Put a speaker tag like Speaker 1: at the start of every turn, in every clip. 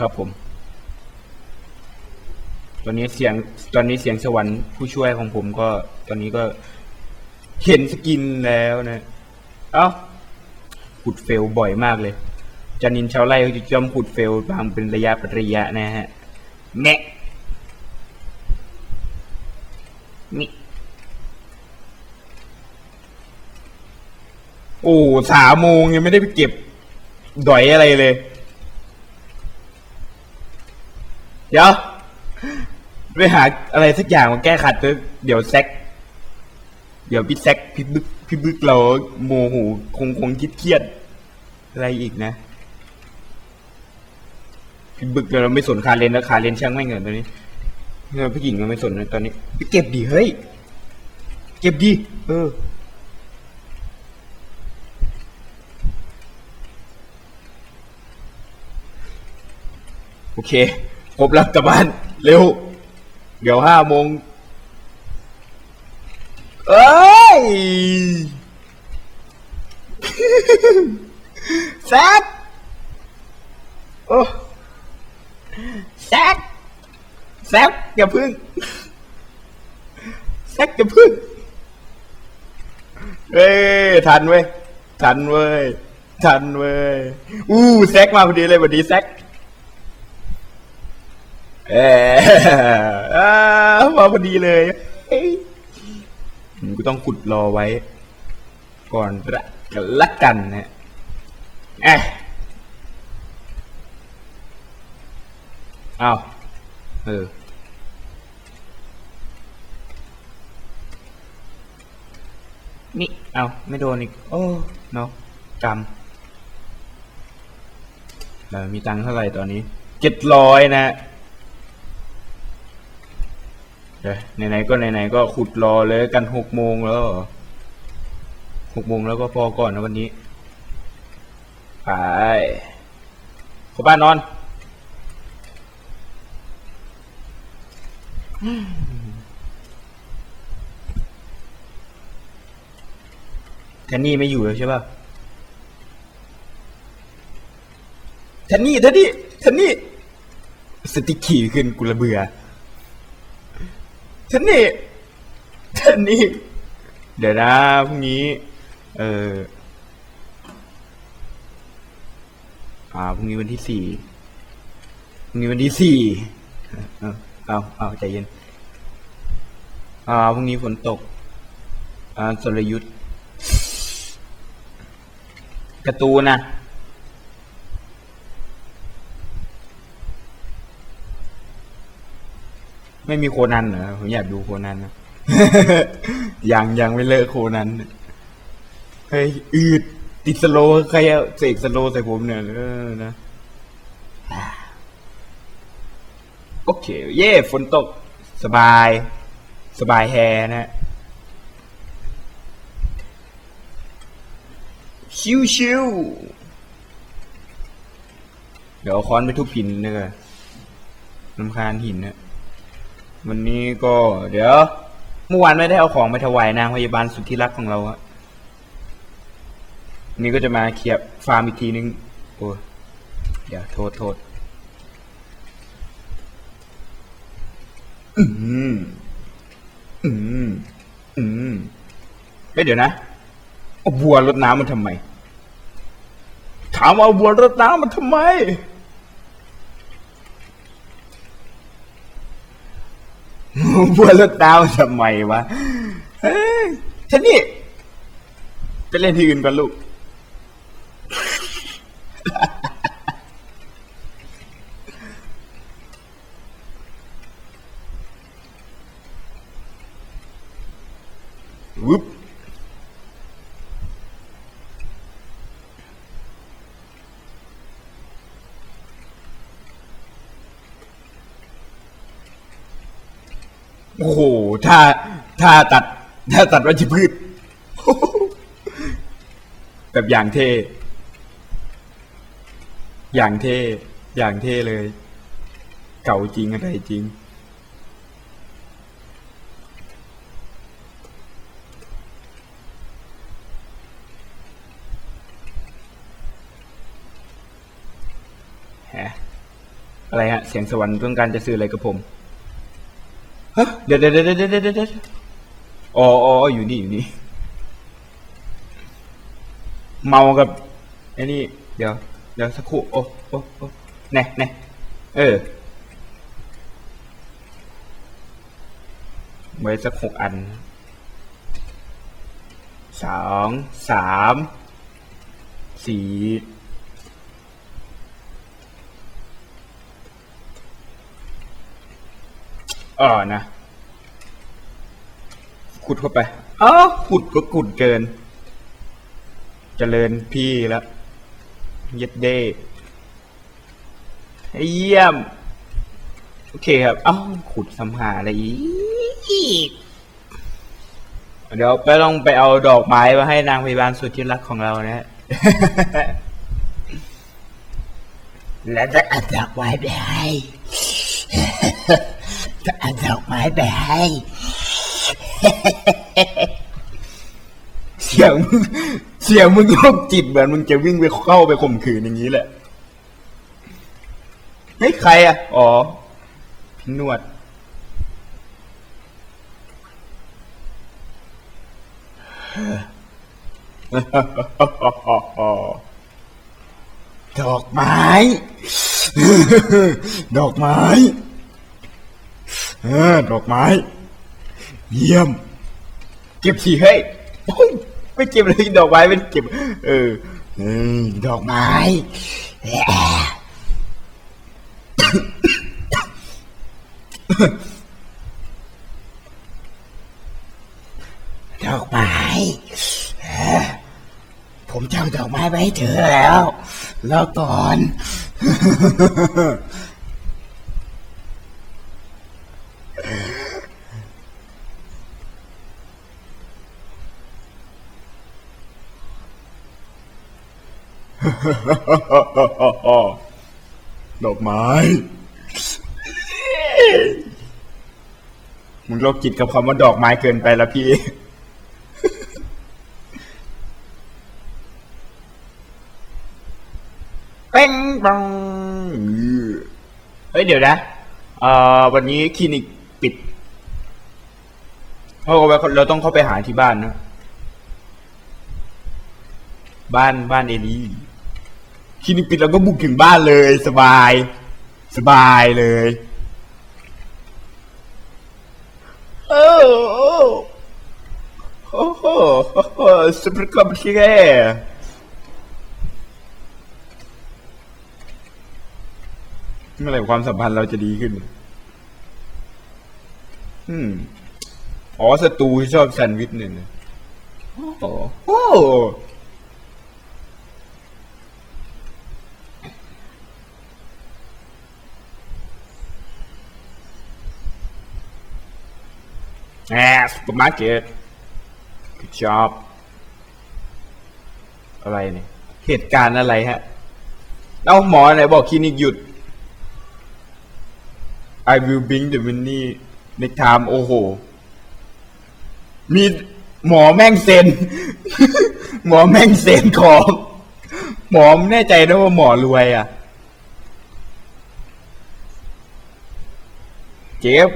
Speaker 1: ครับผม ตอนนี้เสียงตอนนี้เสียงสวรรค์ผู้ช่วยของผมก็ ตอนนี้ก็เห็นสกินแล้วนะ เอ้าขุดเฟลบ่อยมากเลยจานินชาวไร่เขาจะจอมขุดเฟลบางเป็นระยะประยะนะฮะแงะนี่โอ้สามโมงยังไม่ได้ไปเก็บดอยอะไรเลย เดี๋ยวไปหาอะไรสักอย่างมาแก้ขัดเถอะเดี๋ยวแซกเดี๋ยวพี่แซกพี่บึกพี่บึกเราโมโหคงคงคิดเครียดอะไรอีกนะพี่บึกเราไม่สนคาเลนแล้วคาเลนช่างไม่เงินตอนนี้เออพี่หญิงเราไม่สนนะตอนนี้ไปเก็บดิเฮ้ยเก็บดิเออโอเค ครบแล้วกลับบ้าน เร็ว เดี๋ยวห้าโมงเอ้ยแซกโอ้แซกแซกอย่าพึ่งแซกอย่าพึ่งเอ้ยทันเว้ยทันเว้ยทันเว้ยอู้แซกมาพอดีเลยพอดีแซก เอออ่ามาพอดีเลยเฮ้ยผมก็ต้องขุดรอไว้ ก่อนละกันละกันนะเอะเอาเออนี่เอาไม่โดนอีก โอ้ เนาะกรรมเออมีตังค์เท่าไหร่ตอนนี้ เจ็ดร้อยนะ ไหนๆก็ไหนๆก็ขุดรอเลยกันหกโมงแล้วหกโมงแล้วก็พอก่อนนะวันนี้ไปเข้าบ้านนอนแทนนี่ไม่อยู่แล้วใช่ป่ะแทนนี่แทนนี่แทนนี่สติกขี่ขึ้นกุละเบือ ฉันนี่ฉันนี่ เดี๋ยวนะพรุ่งนี้ เอออ่าพรุ่งนี้วันที่สี่พรุ่งนี้วันที่สี่เอาเอาเอาใจเย็น อ่าพรุ่งนี้ฝนตก อ่าสรยุทธ์การ์ตูนนะ ไม่มีโคนันเหรอผมอยากดูโคนันนะยังยังไม่เลิกโคนันเฮ้ยอืดติดสโลว์ใครเอาเสกสโลว์ใส่ผมเนี่ยเออนะโอเค เย่ฝนตก สบาย สบายแฮนะชิวชิวๆเดี๋ยวเอาค้อนไปทุบหินเลยกันลำคาญหินนะ วันนี้ก็เดี๋ยวเมื่อวานไม่ได้เอาของไปถวายนางพยาบาลสุดที่รักของเราอะนี่ก็จะมาเคลียร์ฟาร์มอีกทีนึงโอ้ยเดี๋ยวโทษโทษอืมอืมอืมเฮ้ยเดี๋ยวนะเอาบัวรดน้ำมันทำไม ถามว่าเอาบัวรดน้ำมันทำไม บัวรดาวทำไมวะเฮ้ยฉันนี่ไปเล่นที่อื่นก่อนลูก วึบ โอ้โหถ้าถ้าตัด ถ้าตัดวัชพืช แบบอย่างเท่ อย่างเท่ อย่างเท่เลย เก่าจริงอะไรจริงฮะอะไรฮะ เสียงสวรรค์ต้องการจะสื่ออะไรกับผม ฮะเดี๋ยวเดี๋ยวเดี๋ยวเดี๋ยวเดี๋ยวเดี๋ยวอ๋ออ๋ออยู่นี่อยู่นี่ เมากับไอ้นี่ เดี๋ยว เดี๋ยวสักครู่ โอ้โอ้โอ้แน่แน่เออ ไว้สักหกอัน สอง สาม สี่ อ่อนะขุดเข้าไปอ้าวขุดก็ขุดเกินเจริญพี่แล้วเย็ดเด้เยี่ยม โอเคครับเอ้าขุดสำหาอะไรอีก เดี๋ยวไปต้องไปเอาดอกไม้มาให้นางพยาบาลสุดที่รักของเรานะฮะ
Speaker 2: และจะเอาดอกไม้ไปให้ จะเอาดอกไม้ไปให้
Speaker 1: เสียงมึงเสียงมึงโรคจิตเหมือนมึงจะวิ่งไปเข้าไปข่มขืนอย่างนี้แหละเฮ้ยใครอะ อ๋อพี่นวด
Speaker 2: ดอกไม้ ดอกไม้
Speaker 1: เออ ดอกไม้ เยี่ยม เก็บทีเฮ้ยไม่เก็บเลยดอกไม้ไม่เก็บ เออ
Speaker 2: เออดอกไม้ดอกไม้ผมจะเอาดอกไม้ไปให้เธอแล้วรอก่อน
Speaker 1: ดอกไม้ มึงโรคจิตกับคำว่าดอกไม้เกินไปแล้วพี่ เป้งปังเฮ้ย เดี๋ยวนะเอ่อวันนี้คลินิกปิด เพราะว่าเราต้องเข้าไปหาที่บ้านนะ บ้านบ้านเอลี่ คลินิกปิดเราก็บุกถึงบ้านเลยสบาย สบายเลยโอ้โอ้โอ้โหสุดคอมพิวเตอร์เมื่อไหร่ความสัมพันธ์เราจะดีขึ้น อืม อ๋อศัตรูที่ชอบแซนด์วิชเนี่ยนะโอ้โห โอ้โหแอสปมาร์เก็ตชอบอะไรเนี่ย เหตุการณ์อะไรฮะ เอาหมอไหนบอกคลินิกหยุด I will bring the money next time โอ้โห มีหมอแม่งเซ็นหมอแม่งเซ็นของ หมอแน่ใจนะว่าหมอรวยอะ เจ็บ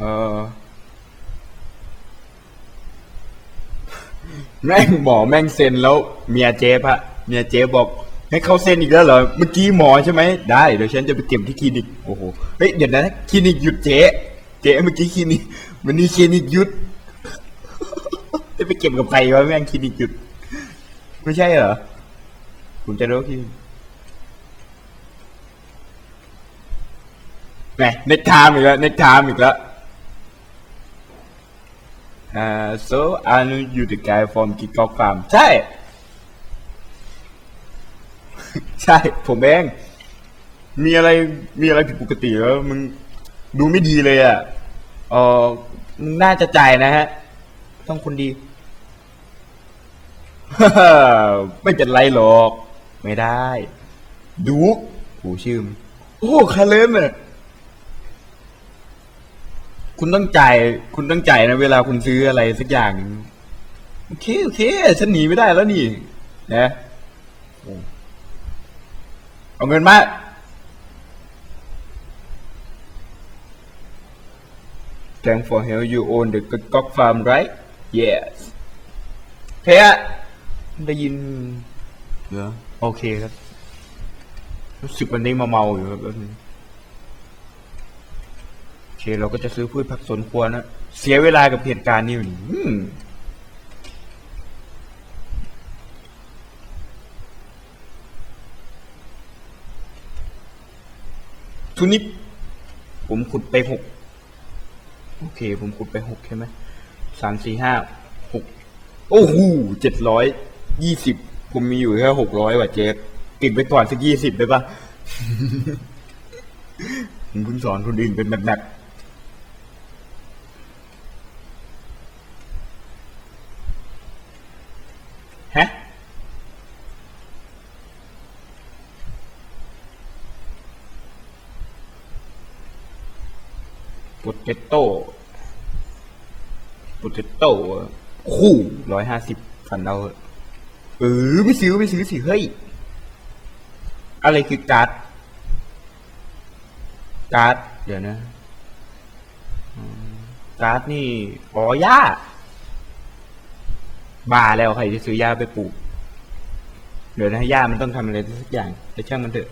Speaker 1: เออแม่งหมอแม่งเซ็นแล้วเมียเจ๊ปะเมียเจ๊บอก ให้เขาเซ็นอีกแล้วเหรอเมื่อกี้หมอใช่ไหมได้เดี๋ยวฉันจะไปเก็บที่คลินิกโอ้โหเฮ้ยเดี๋ยวนะคลินิกหยุดเจ๊เจ๊เมื่อกี้คลินิกวันนี้คลินิกหยุดจะไปเก็บกับใครวะแม่งคลินิกหยุด ไม่ใช่เหรอผมจะรู้ที่แหมเน็ตไทม์อีกแล้วเน็ตไทม์อีกแล้ว อ่า so are you the guy from k i k o k Farm ใช่ ใช่ ผมเอง มีอะไรมีอะไรผิดปกติแล้วมึงดูไม่ดีเลยอะเออมึงน่าจะจ่ายนะฮะ ต้องคนดี ไม่เป็นไรหรอก ไม่ได้ ดูหูชื่อมโอ้คาเลนเนี่ย คุณต้องจ่ายคุณต้องจ่ายนะ เวลาคุณซื้ออะไรสักอย่างหนึ่งโอเคโอเคฉันหนีไม่ได้แล้วนี่ นะโอ้เอาเงินมา Thank for help you own the cock farm right yes เฮียได้ยินเหรอโอเคครับ รู้สึกวันนี้มาเมาอยู่ครับแป๊บนึงโอ เคเราก็จะซื้อพืชผักสวนครัวนะ เสียเวลากับเหตุการณ์นี้อยู่นี่อืมทุนิดผมขุดไปหกโอเค ผมขุดไปหกใช่ไหมสามสี่ห้าหกโอ้โหเจ็ดร้อยยี่สิบผมมีอยู่แค่หกร้อยว่ะเจ๊ติดไปก่อนสักยี่สิบได้ปะผมเพิ่งสอนคนอื่นเป็นแบบแบบ ฮะโปเตโต้โปเตโต้คู่ร้อยห้าสิบฝันเราเออไม่ซื้อไม่ซื้อสิ เฮ้ย อะไรคือการ์ดการ์ดเดี๋ยวนะการ์ดนี่อ๋อย่า บ้าแล้วใครจะซื้อย่าไปปลูก เดี๋ยวนะย่ามันต้องทำอะไรสักอย่างแต่ช่างมันเถอะ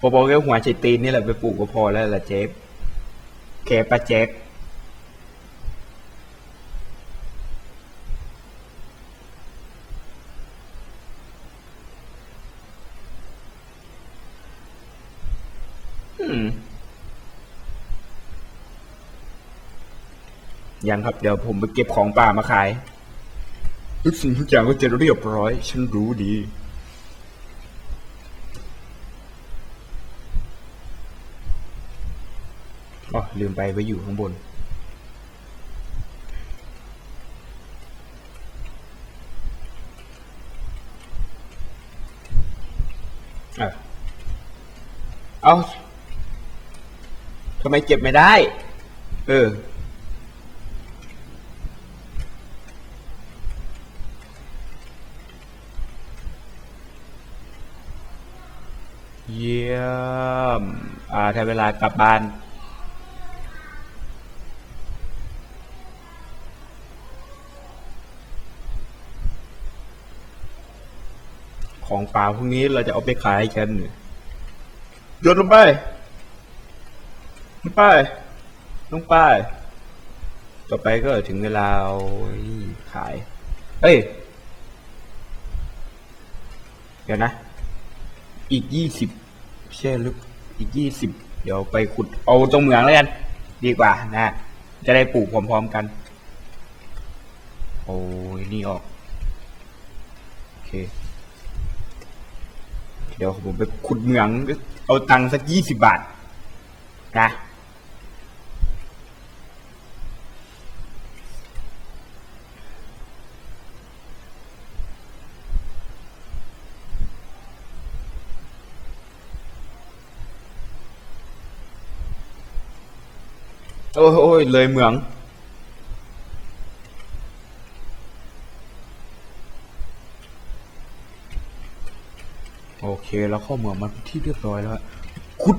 Speaker 1: พอบอกแค่หัวใจตีนนี่แหละไปปลูกก็พอแล้วล่ะเจฟแกปะเจฟยังครับ เดี๋ยวผมไปเก็บของป่ามาขาย ทุกสิ่งทุกอย่างก็จะเรียบร้อย ฉันรู้ดี อ๋อ ลืมไปไว้อยู่ข้างบนอะเอาทำไมเก็บไม่ได้ เออ อ่าถ้าเวลากลับบ้าน ของป่าพวกนี้เราจะเอาไปขายกันโยนลงไป ลงไป ลงไป ต่อไปก็ถึงเวลาเอาขาย เฮ้ย เดี๋ยวนะ อีกยี่สิบใช่หรืออีกยี่สิบ เดี๋ยวไปขุดเอาตรงเหมืองแล้วกัน ดีกว่านะ จะได้ปลูกพร้อมๆกัน โอ้ยนี่ออก โอเค เดี๋ยวผมไปขุดเหมือง เอาตังค์สักยี่สิบบาท นะ โอ้ยโอ้ยเลยเหมือง โอเคแล้วเข้าเมืองมาเป็นที่เรียบร้อยแล้วคุด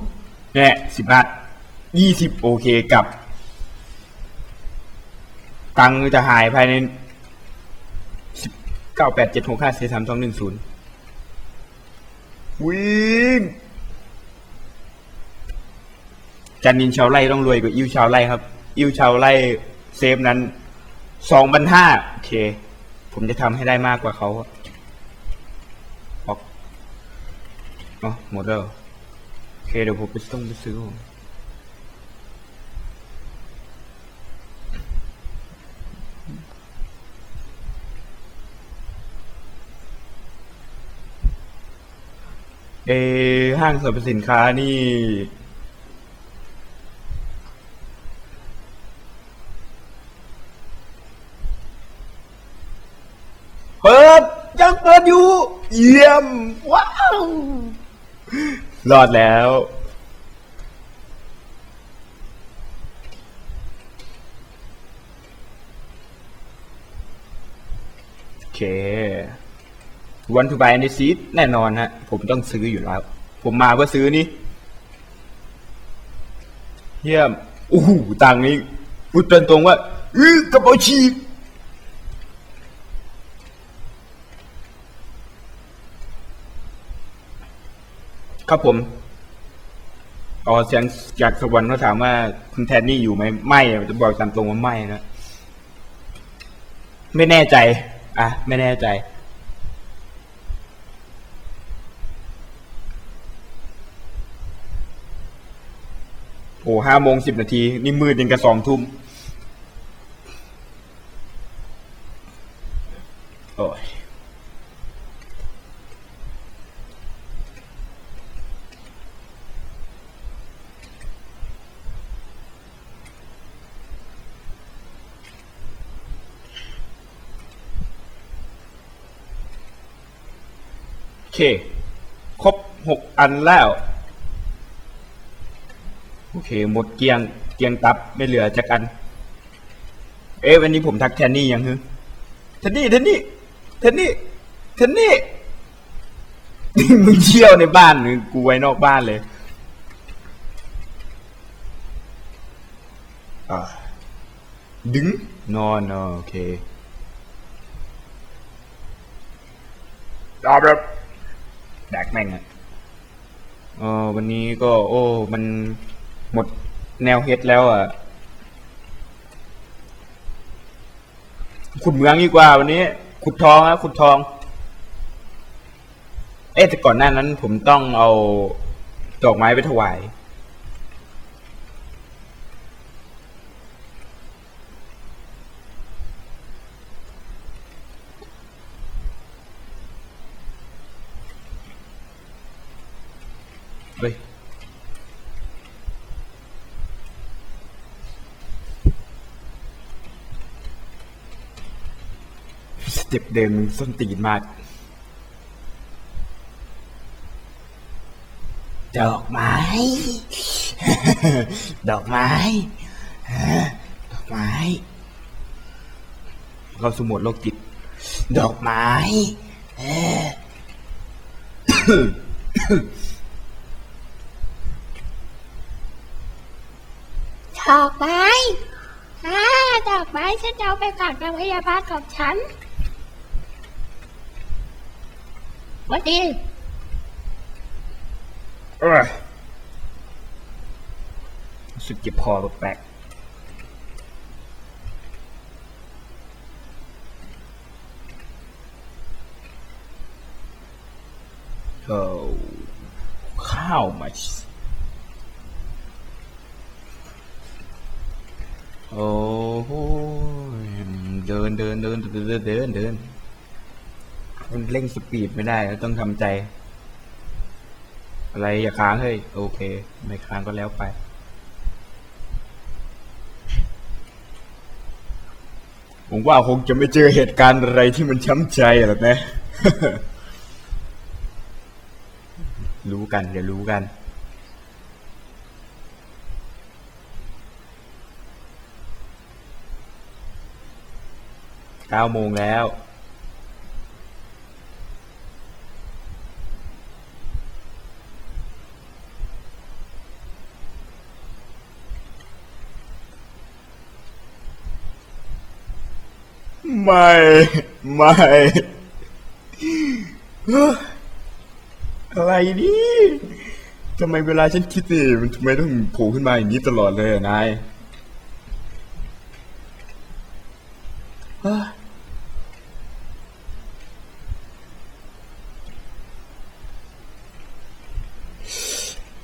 Speaker 1: แน่สิบบาทยี่สิบโอเคกับ ตังค์จะหายภายในสิบเก้าแปดเจ็ดหกห้าสี่สามสองหนึ่งศูนย์วิ่ง จันนินชาวไร่ต้องรวยกว่าอิวชาวไร่ครับ อิวชาวไร่เซฟนั้นสองพันห้าโอเค ผมจะทำให้ได้มากกว่าเขาออกอ๋อหมดแล้วเหรอโอเค เดี๋ยวผมไปต้องไปซื้อเอห้างสรรพสินค้านี่ เปิดยัง เปิดอยู่ เยี่ยม ว้าว รอดแล้ว โอเค วันทูบายในซีดแน่นอนฮะ ผมต้องซื้ออยู่แล้ว ผมมาเพื่อซื้อนี่ เยี่ยมโอ้โหตังนี้พูดตรงๆว่า อื้อกระเป๋าฉีก ครับผมอ๋อเสียงจากสวรรค์เขาถามว่าคุณแทนนี่อยู่ไหมไม่จะบอกตามตรงว่าไม่นะไม่แน่ใจ อะ ไม่แน่ใจ โอ้ห้าโมงสิบนาที นี่มืดยังกระสองทุ่ม เค ครบหกอันแล้ว โอเค หมดเกียง เกียงตับไม่เหลือจากอัน เอ๊ะวันนี้ผมทักแทนนี่ยังฮึแทนนี่แทนนี่แทนนี่แทนนี่มึงเที่ยวในบ้านหรือกูไว้นอกบ้านเลยอ่าดึงนอนโอเคตอบแบบ ดกแม่งอะเออวันนี้ก็ โอ้ มันหมดแนวเฮดแล้วอะ ขุดเมืองดีกว่าวันนี้ ขุดทองครับขุดทอง เอ๊ะแต่ก่อนหน้านั้นผมต้องเอาดอกไม้ไปถวาย เต็ปเดินมึงส้นตีนมาก
Speaker 2: ดอกไม้ ดอกไม้ดอกไม้
Speaker 1: เราสมุดโลกจิต
Speaker 2: ดอกไม้ เออ
Speaker 3: ดอกไม้อ่าดอกไม้ฉันจะเอาไปฝากนางพยาบาลของฉันห วันดี
Speaker 1: รู้สึกเจ็บคอแปลกๆโอ้ข้าวมาโอ้โหเดินเดินเดินเดินเดินเดิน มันเร่งสปีดไม่ได้ต้องทำใจ อะไรอย่าค้างเฮ้ยโอเค ไม่ค้างก็แล้วไป ผมว่าคงจะไม่เจอเหตุการณ์อะไรที่มันช้ำใจหรอกนะ รู้กันเดี๋ยวรู้กันเก้าโมงแล้ว ไม่ ไม่ อะไรนี่ทำไมเวลาฉันคิดนี่มันทำไมต้องโผล่ขึ้นมาอย่างนี้ตลอดเลยอะนาย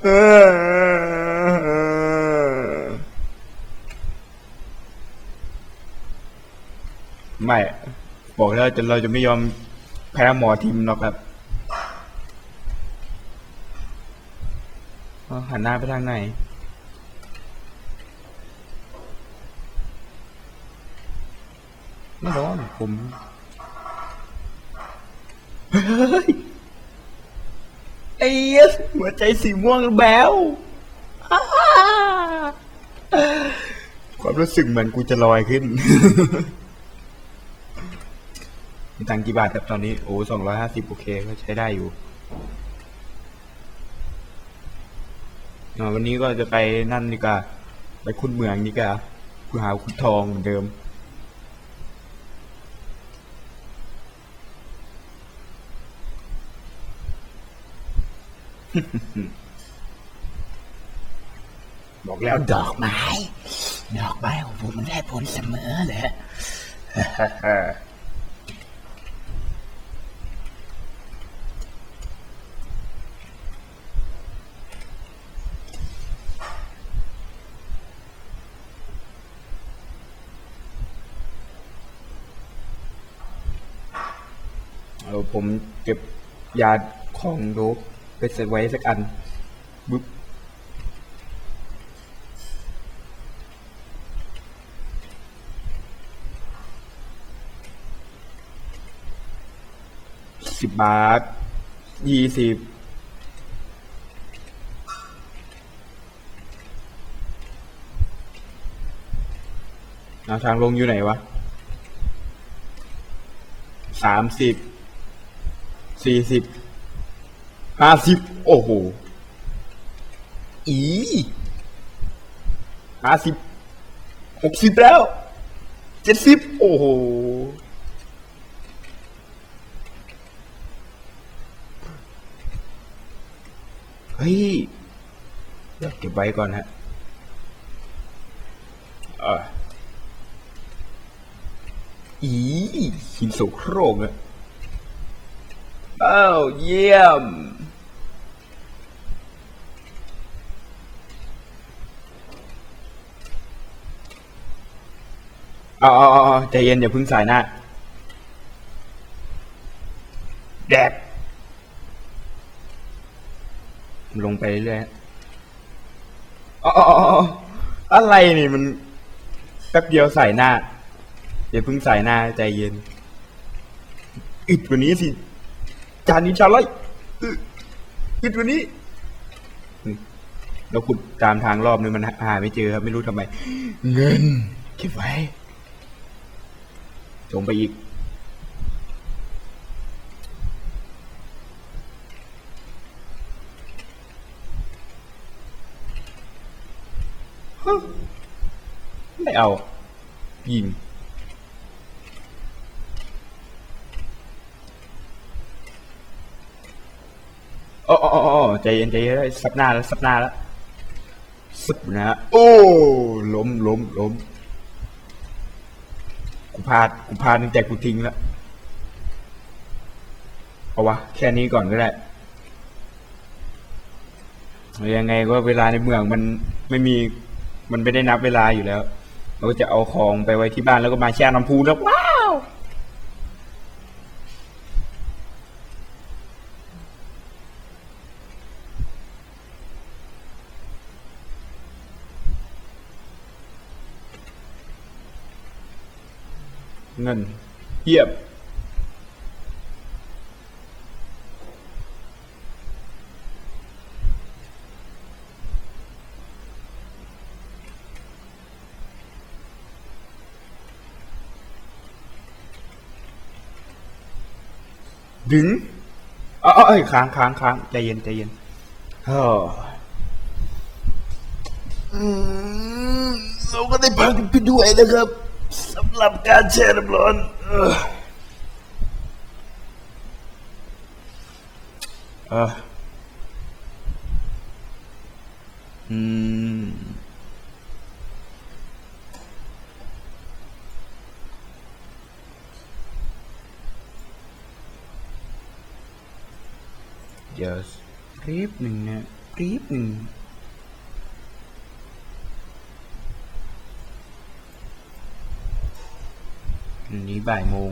Speaker 1: เออ ไม่บอกแล้วจะเราจะไม่ยอมแพ้หมอทีมหรอกครับหันหน้าไปทางไหนไม่ร้อนผมเฮ้ยไอ้เหี้ยหัวใจสีม่วงแบวอ้าความรู้สึกเหมือนกูจะลอยขึ้น มีตังค์กี่บาทครับตอนนี้โอ้สองร้อยห้าสิบโอเคก็ใช้ได้อยู่วันนี้ก็จะไปนั่นดีกว่าไปคุณเมืองดีกว่าคุณหาคุณทองเหมือนเดิม
Speaker 2: บอกแล้วดอกไม้ ดอกไม้ของผมมันได้ผลเสมอเลย
Speaker 1: ผมเก็บยาของโดบไปใส่ไว้สักอันบึ๊บสิบบาทยี่สิบเอาทางลงอยู่ไหนวะสามสิบ สี่สิบห้าสิบโอ้โห อีห้าสิบหกสิบแล้วเจ็ดสิบโอ้โหเฮ้ยเดี๋ยวเก็บไว้ก่อนฮะอออีหินโสโครกอะ อ้าวเยี่ยม เอาเอาเอาเอาใจเย็นอย่าเพึ่งสายหน้า แดดลงไปเรื่อยๆอ๋ออ๋ออ๋ออ๋ออะไรนี่มัน แป๊บเดียวใส่หน้า อย่าเพึ่งใส่หน้าใจเย็น อึดกว่านี้สิ จานนี้ชาไล่อึอึดว่านี้เราขุดตามทางรอบนึงมันหาไม่เจอครับไม่รู้ทำไม
Speaker 2: เงินเก็บไว้
Speaker 1: ลงไปอีก ไม่เอายิง โอ้โอ้โอ้โอ้ใจเย็นใจเย็นสับหน้าแล้วสับหน้าแล้วสับนะฮะโอ้ล้มล้มล้มกูพลาดกูพลาดตั้งแต่กูทิ้งแล้วเอาวะแค่นี้ก่อนก็ได้ยังไงก็เวลาในเมืองมันไม่มีมันไม่ได้นับเวลาอยู่แล้ว เราก็จะเอาของไปไว้ที่บ้านแล้วก็มาแช่น้ำพูแล้วว้าว เงิน เยียบ ดึงเอ้ยค้างค้างค้างใจเย็นใจเย็นเอ
Speaker 2: อืมเราก็ได้พักกันไปด้วยนะครับ สำหรับการแช่น้ำร้อนเออ
Speaker 1: เอออืมเดี๋ยวคลิปหนึ่งนะคลิปหนึ่งอันนี้ บ่ายโมง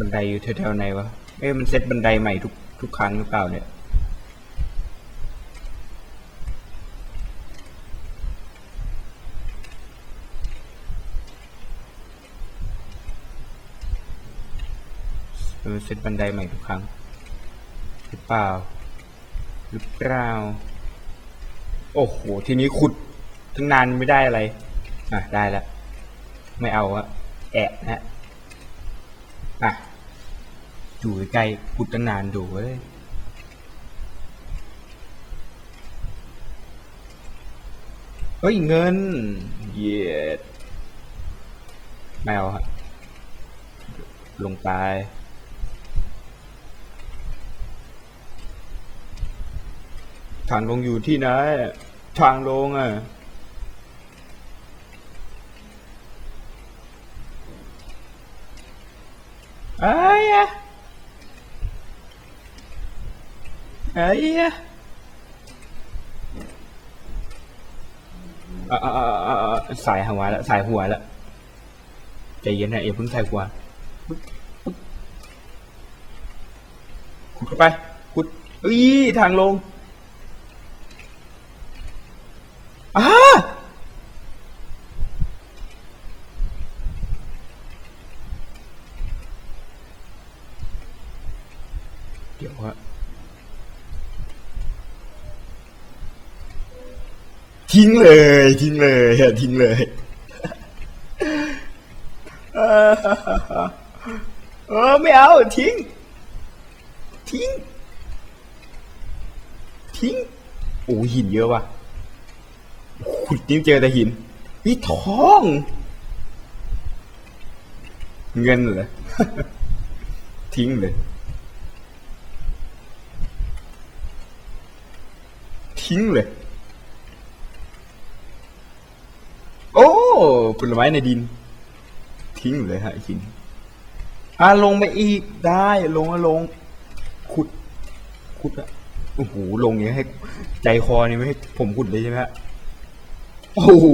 Speaker 1: บันไดอยู่แถวๆไหนวะ เอ้มันเซตบันไดใหม่ทุกทุกครั้งหรือเปล่าเนี่ย เซตบันไดใหม่ทุกครั้ง หรือเปล่า หรือเปล่า โอ้โห ทีนี้ขุดทั้งนานไม่ได้อะไร อะ ได้แล้ว ไม่เอาอะแอะนะอะ อยู่ใกล้ๆขุดตั้งนานดูเว้ยเฮ้ยเงิน เย็ดไม่เอาฮะลงไปทางลงอยู่ที่ไหนทางลงอะ ไอ้ยะไอ้ยะอะอะอะอะอะสายหัวแล้วสายหัวแล้วใจเย็นนะเอ๋เพิ่งสายหัวขุดเข้าไปขุดเอ้ยทางลง อ้าเดี๋ยวฮะ ทิ้งเลย ทิ้งเลยอะทิ้งเลยเออเออไม่เอา ทิ้ง ทิ้ง ทิ้งโอ้หินเยอะว่ะขุดยิ่งเจอแต่หินนี่ทอง เงินเหรอทิ้งเลย ทิ้งเลย โอ้ผลไม้ในดิน ทิ้งเลยฮะหินอะลงไปอีกได้ลงอะลง ขุด ขุดอะโอ้โหลงอย่างนี้ยให้ ใจคอนี่ไม่ให้ผมขุดเลยใช่ไหมฮะโอ้โห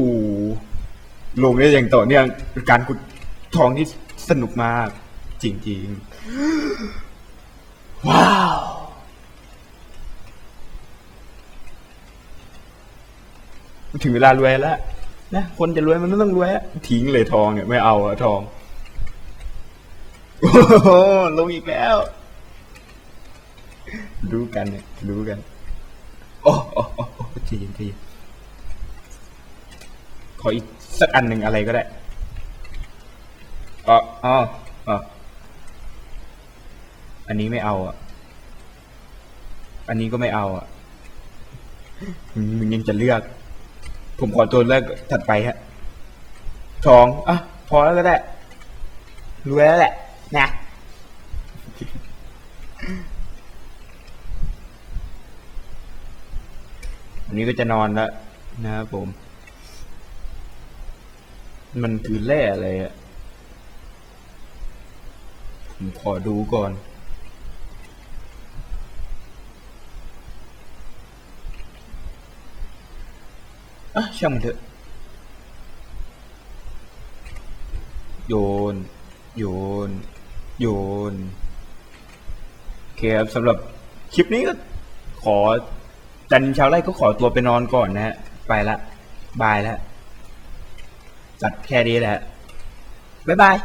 Speaker 1: ลงได้อย่างต่อเนื่องเป็นการขุดทองที่สนุกมาก จริงๆ ว้าวถึงเวลารวยแล้ว นะคนจะรวยมันไม่ต้องรวยอะทิ้งเลยทองเนี่ยไม่เอาอะทองโอ้โหลงอีกแล้ว รู้กันเนี่ยรู้กันโอ้โอ้โอ้โอ้จีนจีนขออีกสักอันหนึ่งอะไรก็ได้อ๋ออ๋ออ๋ออันนี้ไม่เอาอะ อันนี้ก็ไม่เอาอะ มึงยังจะเลือก ผมขอตัวเลือกถัดไปฮะทองอะ พอแล้วก็ได้รวยแล้วแหละ นะอันนี้ก็จะนอนแล้วนะครับผม มันคือแร่อะไรอะผมขอดูก่อน อะช่างมันเถอะ โยน โยน โยนโอเคครับสำหรับคลิปนี้ก็ขอจันชาวไร่ก็ขอตัวไปนอนก่อนนะฮะ ไปละ บายละจัดแค่นี้แหละ บ๊ายบาย